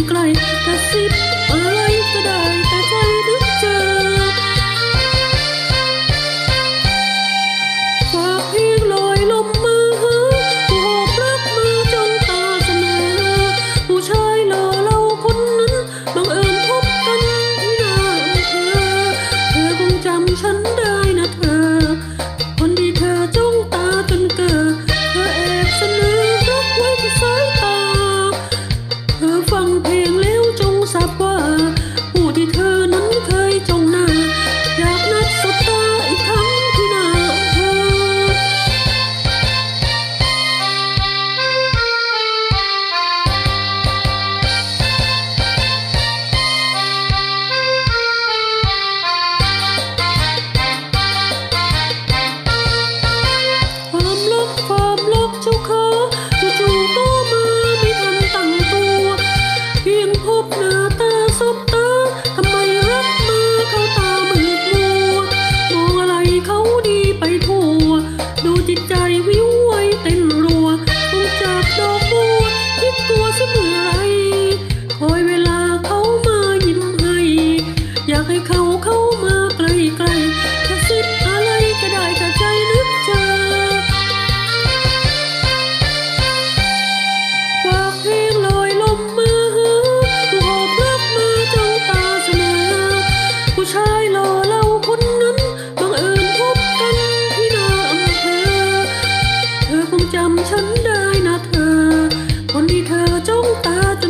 Nikolai. าเข้ามาไกล้ๆกระสิบอะไรก็ได้ถ้าใจนึกเจอฝากเพลงลอยลมมาหาผู้หอบรักมาจ้อตาเสมอ ผู้ชายหล่อเล่าคนนั้นบังเอิญพบกันที่นาอำเภอเธอคงจำฉันได้นะเธอ คนที่เธอจ้องตาจน